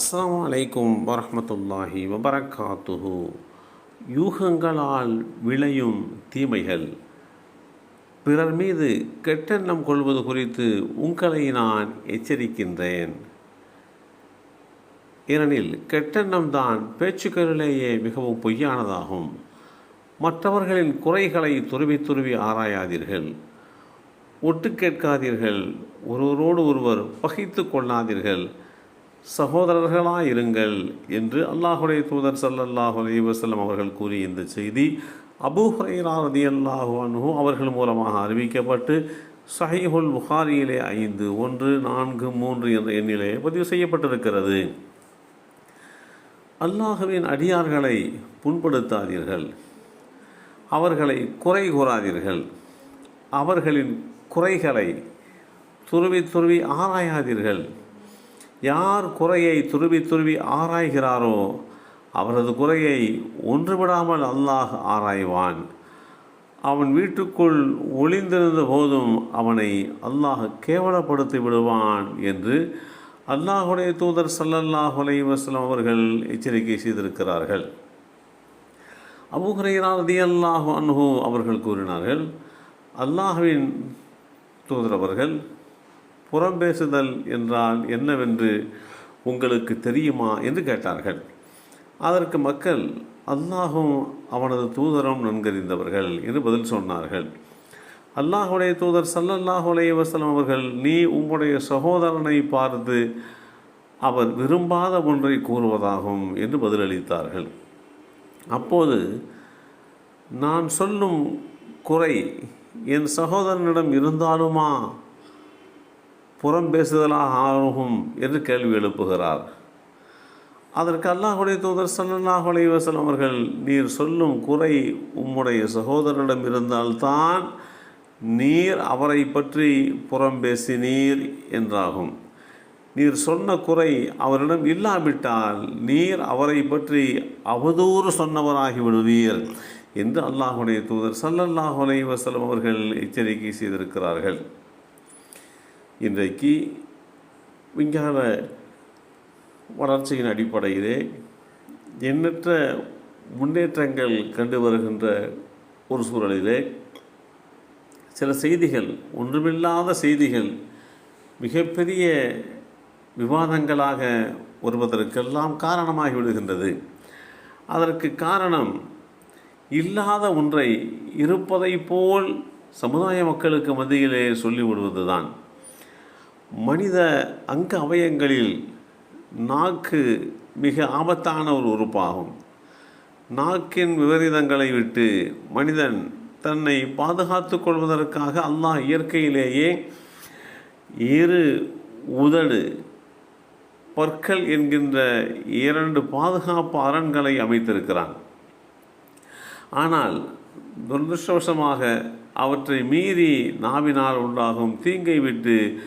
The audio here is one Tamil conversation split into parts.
அஸ்லாம் அலைக்கும் வரமத்துல்லாஹி வபரகாத்துஹு. யூகங்களால் விளையும் தீமைகள். பிறர் மீது கெட்டெண்ணம் கொள்வது குறித்து உங்களை நான் எச்சரிக்கின்றேன். ஏனெனில் கெட்டெண்ணம் தான் பேச்சுக்களிலேயே மிகவும் பொய்யானதாகும். மற்றவர்களின் குறைகளை துருவி துருவி ஆராயாதீர்கள். ஒட்டு கேட்காதீர்கள். ஒருவரோடு ஒருவர் பகைத்து கொள்ளாதீர்கள். சகோதரர்களாயிருங்கள் என்று அல்லாஹுடைய தூதர் சல்லல்லாஹு அலைஹி வஸல்லம் அவர்கள் கூறிய இந்த செய்தி. அபூ ஹுரைரா ரலியல்லாஹு அன்ஹு அவர்கள் மூலமாக அறிவிக்கப்பட்டு சஹிஹுல் புகாரியிலே ஐந்து ஒன்று நான்கு மூன்று என்ற எண்ணிலே பதிவு செய்யப்பட்டிருக்கிறது. அல்லாஹுவின் அடியார்களை புண்படுத்தாதீர்கள். அவர்களை குறை கூறாதீர்கள். அவர்களின் குறைகளை துருவி துருவி ஆராயாதீர்கள். யார் குறையை துருவி துருவி ஆராய்கிறாரோ அவரது குறையை ஒன்றுபடாமல் அல்லாஹ் ஆராய்வான். அவன் வீட்டுக்குள் ஒளிந்திருந்த போதும் அவனை அல்லாஹ் கேவலப்படுத்தி விடுவான் என்று அல்லாஹுடைய தூதர் ஸல்லல்லாஹு அலைஹி அவர்கள் எச்சரிக்கை செய்திருக்கிறார்கள். அபுஹுரைரா ரதியல்லாஹு அன்ஹு அவர்கள் கூறினார்கள் அல்லாஹுவின் தூதர் அவர்கள் புறம் பேசுதல் என்றால் என்னவென்று உங்களுக்கு தெரியுமா என்று கேட்டார்கள். அதற்கு மக்கள் அல்லாஹும் அவனது தூதரும் நன்கறிந்தவர்கள் என்று பதில் சொன்னார்கள். அல்லாஹுடைய தூதர் சல்லல்லாஹ் அலைஹி வஸல்லம் அவர்கள் நீ உங்களுடைய சகோதரனை பார்த்து அவர் விரும்பாத ஒன்றை கூறுவதாகும் என்று பதிலளித்தார்கள். அப்போது நான் சொல்லும் குறை என் சகோதரனிடம் இருந்தாலுமா? புறம் பேசுதலாக ஆகும் என்று கேள்வி எழுப்புகிறார். அதற்கு அல்லாஹுடைய தூதர் சல்லல்லாஹு அலைஹி அவர்கள் நீர் சொல்லும் குறை உம்முடைய சகோதரனிடம் இருந்தால்தான் நீர் அவரை பற்றி புறம் பேசினீர் என்றாகும். நீர் சொன்ன குறை அவரிடம் இல்லாவிட்டால் நீர் அவரை பற்றி அவதூறு சொன்னவராகி விடுவீர் என்று அல்லாஹுடைய தூதர் சல்லல்லாஹு அலைஹி அவர்கள் எச்சரிக்கை செய்திருக்கிறார்கள். இன்றைக்கு விஞ்ஞான வளர்ச்சியின் அடிப்படையிலே எண்ணற்ற முன்னேற்றங்கள் கண்டு வருகின்ற ஒரு சூழலிலே சில செய்திகள் ஒன்றுமில்லாத செய்திகள் மிகப்பெரிய விவாதங்களாக வருவதற்கெல்லாம் காரணமாகி விடுகின்றது. அதற்கு காரணம் இல்லாத ஒன்றை இருப்பதை போல் சமுதாய மக்களுக்கு மத்தியிலே சொல்லிவிடுவதுதான். மனித அங்க அவயங்களில் நாக்கு மிக ஆபத்தான ஒரு உறுப்பாகும். நாக்கின் விபரீதங்களை விட்டு மனிதன் தன்னை பாதுகாத்து கொள்வதற்காக அல்லாஹ் இயற்கையிலேயே இரு உதடு பற்கள் என்கின்ற இரண்டு பாதுகாப்பு அரண்களை அமைத்திருக்கிறான். ஆனால் துரதிருஷ்டவசமாக அவற்றை மீறி நாவினால் உண்டாகும் தீங்கை விட்டு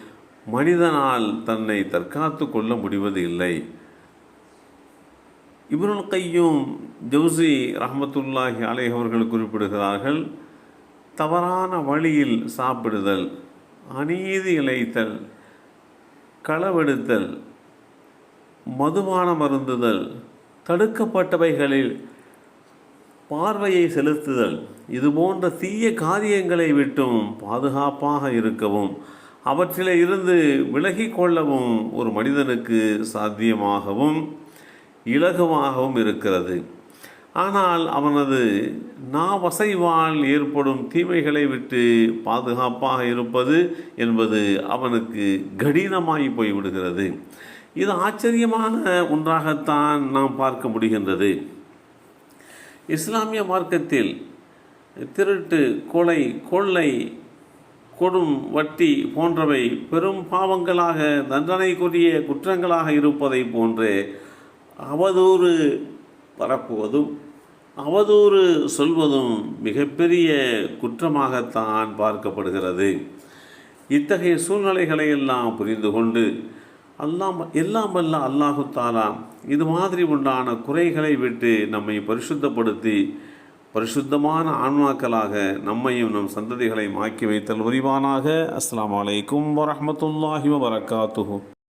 மனிதனால் தன்னை தற்காத்து கொள்ள முடிவது இல்லை இப்ருல் கையும் ஜவுசி ரஹமத்துல்லாஹி அலை அவர்கள் குறிப்பிடுகிறார்கள் தவறான வழியில் சாப்பிடுதல் அநீதி இழைத்தல் களவெடுத்தல் மதுபானம் அருந்துதல் தடுக்கப்பட்டவைகளில் பார்வையை செலுத்துதல் இது போன்ற தீய காரியங்களை விட்டும் பாதுகாப்பாக இருக்கவும் அவற்றில் இருந்து விலகி கொள்ளவும் ஒரு மனிதனுக்கு சாத்தியமாகவும் இலகுவாகவும் இருக்கிறது. ஆனால் அவனது நாவசைவால் ஏற்படும் தீமைகளை விட்டு பாதுகாப்பாக இருப்பது என்பது அவனுக்கு கடினமாகி போய்விடுகிறது. இது ஆச்சரியமான ஒன்றாகத்தான் நாம் பார்க்க முடிகின்றது. இஸ்லாமிய மார்க்கத்தில் திருட்டு கொலை கொள்ளை கொடும் வட்டி போன்றவை பெரும் பாவங்களாக தண்டனைக்குரிய குற்றங்களாக இருப்பதை போன்று அவதூறு பரப்புவதும் அவதூறு சொல்வதும் மிகப்பெரிய குற்றமாகத்தான் பார்க்கப்படுகிறது. இத்தகைய சூழ்நிலைகளை எல்லாம் புரிந்து கொண்டு அல்லாம் எல்லாம் வல்ல அல்லாஹு தாலா இது மாதிரி உண்டான குறைகளை விட்டு நம்மை பரிசுத்தப்படுத்தி பரிசுத்தமான ஆன்மாக்களாக நம்மையும் நம் சந்ததிகளை மாக்கி வைத்தல் உரிவானாக அஸ்லாம் வலைக்கும் வரமத்துல்லாஹி வரகாத்துஹூ